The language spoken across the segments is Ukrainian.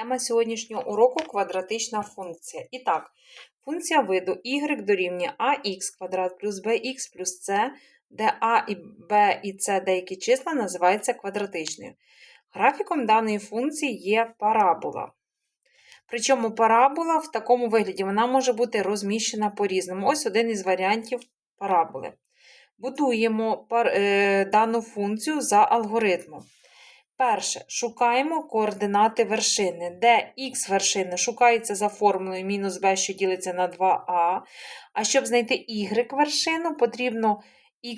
Тема сьогоднішнього уроку квадратична функція. І так, функція виду y дорівнює ax квадрат плюс bx плюс c, де a і b і c деякі числа називається квадратичною. Графіком даної функції є парабола. Причому парабола в такому вигляді вона може бути розміщена по-різному. Ось один із варіантів параболи. Будуємо пар, е, дану функцію за алгоритмом. Перше, шукаємо координати вершини, де х вершини шукається за формулою мінус b, що ділиться на 2а. А щоб знайти y вершину, потрібно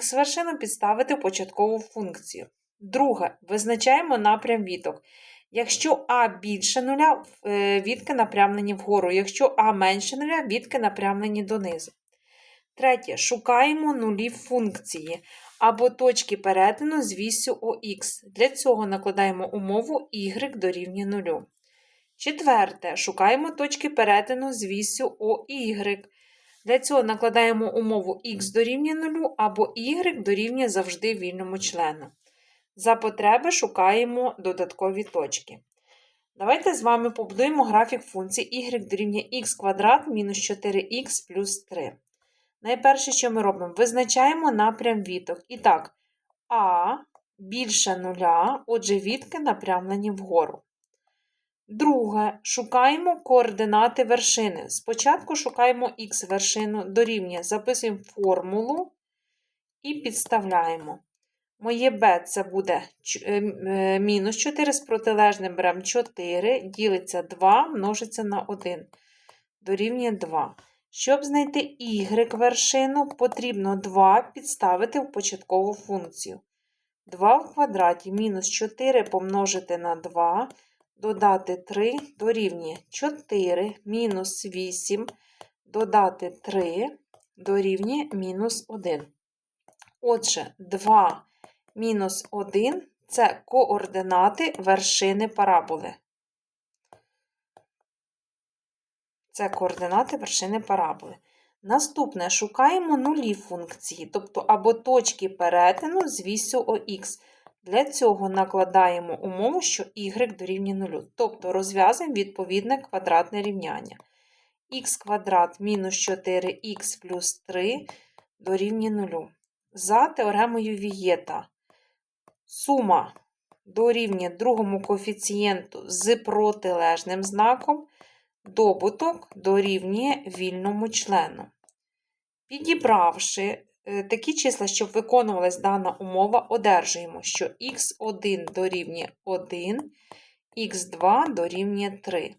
х вершину підставити в початкову функцію. Друге, визначаємо напрям віток. Якщо а більше нуля, е, вітки напрямлені вгору. Якщо а менше нуля, вітки напрямлені донизу. Третє, шукаємо нулі функції або точки перетину з вісю ОХ. Для цього накладаємо умову y дорівнює 0. Четверте, шукаємо точки перетину з вісю ОY. Для цього накладаємо умову х дорівнює 0 або y дорівнює завжди вільному члену. За потреби шукаємо додаткові точки. Давайте з вами побудуємо графік функції y дорівнює х квадрат мінус 4х плюс 3. Найперше, що ми робимо, визначаємо напрям віток. І так, А більше нуля, отже, вітки напрямлені вгору. Друге, шукаємо координати вершини. Спочатку шукаємо х вершину дорівнює, записуємо формулу і підставляємо. Моє b це буде мінус 4 з протилежним беремо 4, ділиться 2, множиться на 1, дорівнює 2. Щоб знайти y вершину, потрібно 2 підставити в початкову функцію. 2 в квадраті мінус 4 помножити на 2, додати 3 дорівнює 4 мінус 8, додати 3 дорівнює мінус 1. Отже, 2 мінус 1 це координати вершини параболи. Це координати вершини параболи. Наступне шукаємо нулі функції, тобто або точки перетину з вісю ОХ. Для цього накладаємо умову, що y дорівнює 0. Тобто розв'язуємо відповідне квадратне рівняння. х квадрат мінус 4х плюс 3 дорівнює 0. За теоремою Вієта сума дорівнює другому коефіцієнту з протилежним знаком. Добуток дорівнює вільному члену. Підібравши е, такі числа, щоб виконувалась дана умова, одержуємо, що х1 дорівнює 1, х2 дорівнює 3.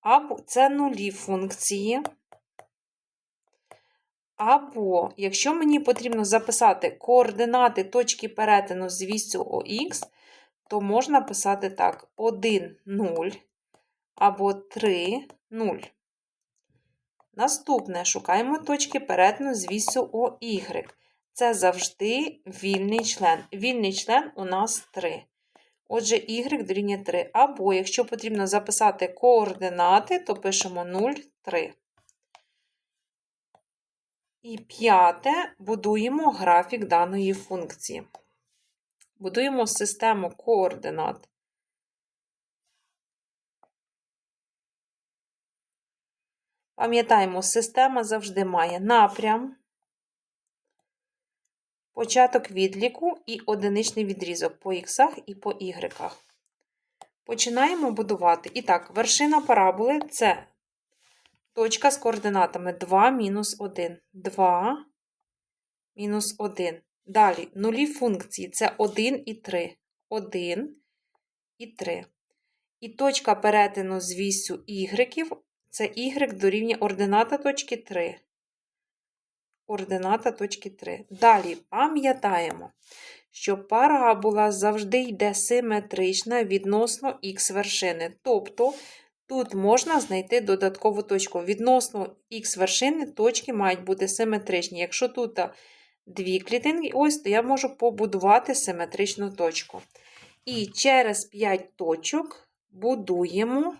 Або це нулі функції. Або, якщо мені потрібно записати координати точки перетину з вісю ОХ, то можна писати так: 1, 0 або 3, 0. Наступне шукаємо точки перетину з вісю ОY. Це завжди вільний член. Вільний член у нас 3. Отже, y дорівнює 3. Або, якщо потрібно записати координати, то пишемо 0, 3. І п'яте будуємо графік даної функції. Будуємо систему координат. Пам'ятаємо, система завжди має напрям, початок відліку і одиничний відрізок по х і по y. Починаємо будувати. І так, вершина параболи це точка з координатами 2 мінус 1. 2 мінус 1. Далі нулі функції це 1 і 3. 1 і 3. І точка перетину з вісю це y дорівнює ордината точки 3. Ордината точки 3. Далі пам'ятаємо, що парабола завжди йде симетрична відносно х вершини. Тобто тут можна знайти додаткову точку. Відносно х вершини точки мають бути симетричні. Якщо тут дві клітинки, ось, то я можу побудувати симетричну точку. І через 5 точок будуємо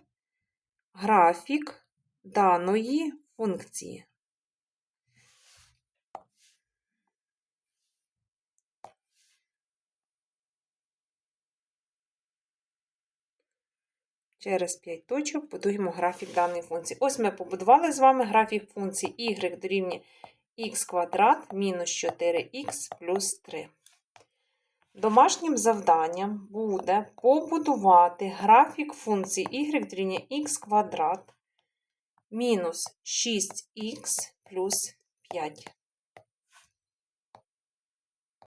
графік даної функції. Через 5 точок будуємо графік даної функції. Ось ми побудували з вами графік функції y дорівнює х квадрат мінус 4х плюс 3. Домашнім завданням буде побудувати графік функції y дорівнює х квадрат мінус 6х плюс 5.